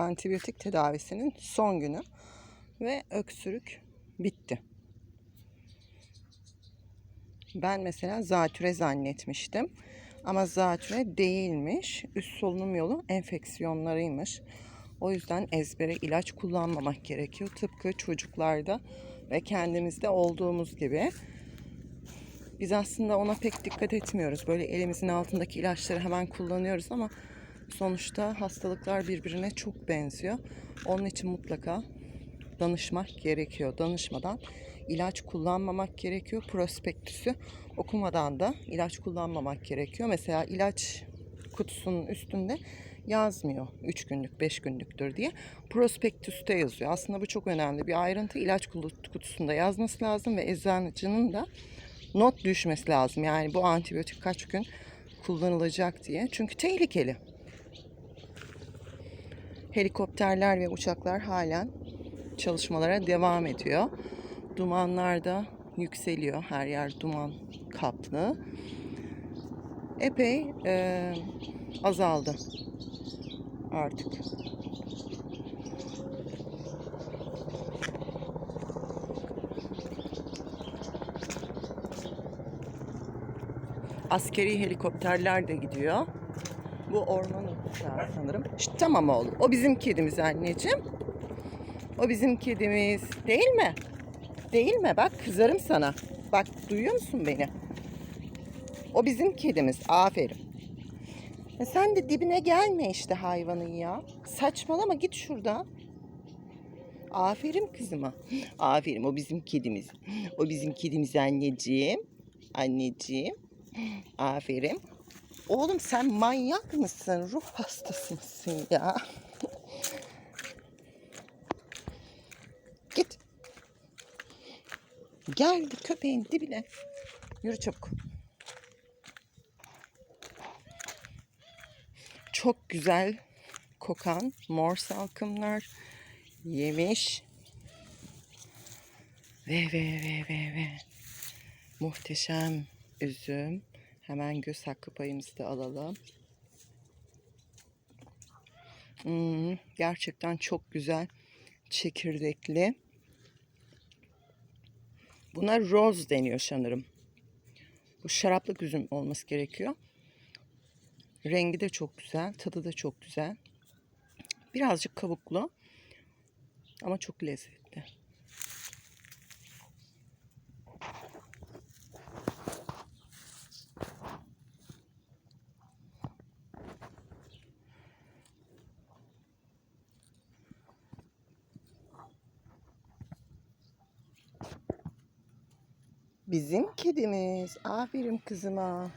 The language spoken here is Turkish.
antibiyotik tedavisinin son günü ve öksürük bitti. Ben mesela zatüre zannetmiştim. Ama zatüre değilmiş. Üst solunum yolu enfeksiyonlarıymış. O yüzden ezbere ilaç kullanmamak gerekiyor. Tıpkı çocuklarda ve kendimizde olduğumuz gibi. Biz aslında ona pek dikkat etmiyoruz. Böyle elimizin altındaki ilaçları hemen kullanıyoruz ama sonuçta hastalıklar birbirine çok benziyor. Onun için mutlaka danışmak gerekiyor. Danışmadan ilaç kullanmamak gerekiyor. Prospektüsü okumadan da ilaç kullanmamak gerekiyor. Mesela ilaç kutusunun üstünde yazmıyor 3 günlük 5 günlüktür diye. Prospektüste yazıyor. Aslında bu çok önemli bir ayrıntı. İlaç kutusunda yazması lazım ve eczanecinin de not düşmesi lazım. Yani bu antibiyotik kaç gün kullanılacak diye. Çünkü tehlikeli. Helikopterler ve uçaklar halen çalışmalara devam ediyor. Dumanlar da yükseliyor. Her yer duman kaplı. Epey e, azaldı artık. Askeri helikopterler de gidiyor. Bu orman uçağı sanırım. İşte tamam oğlum. O bizim kedimiz anneciğim. O bizim kedimiz. Değil mi? Değil mi? Bak kızarım sana. Bak duyuyor musun beni? O bizim kedimiz. Aferin. E sen de dibine gelme işte hayvanın ya. Saçmalama git şuradan. Aferin kızıma. Aferin o bizim kedimiz. O bizim kedimiz anneciğim. Anneciğim. Aferin. Oğlum sen manyak mısın? Ruh hastası mısın ya? Git. Geldi köpeğin dibine. Yürü çabuk. Çok güzel kokan mor salkımlar yemiş. Ve ve ve ve ve muhteşem üzüm. Hemen göz hakkı payımızı da alalım. Hmm, gerçekten çok güzel çekirdekli. Buna rose deniyor sanırım. Bu şaraplık üzüm olması gerekiyor. Rengi de çok güzel, tadı da çok güzel. Birazcık kabuklu ama çok lezzetli. Bizim kedimiz. Aferin kızıma.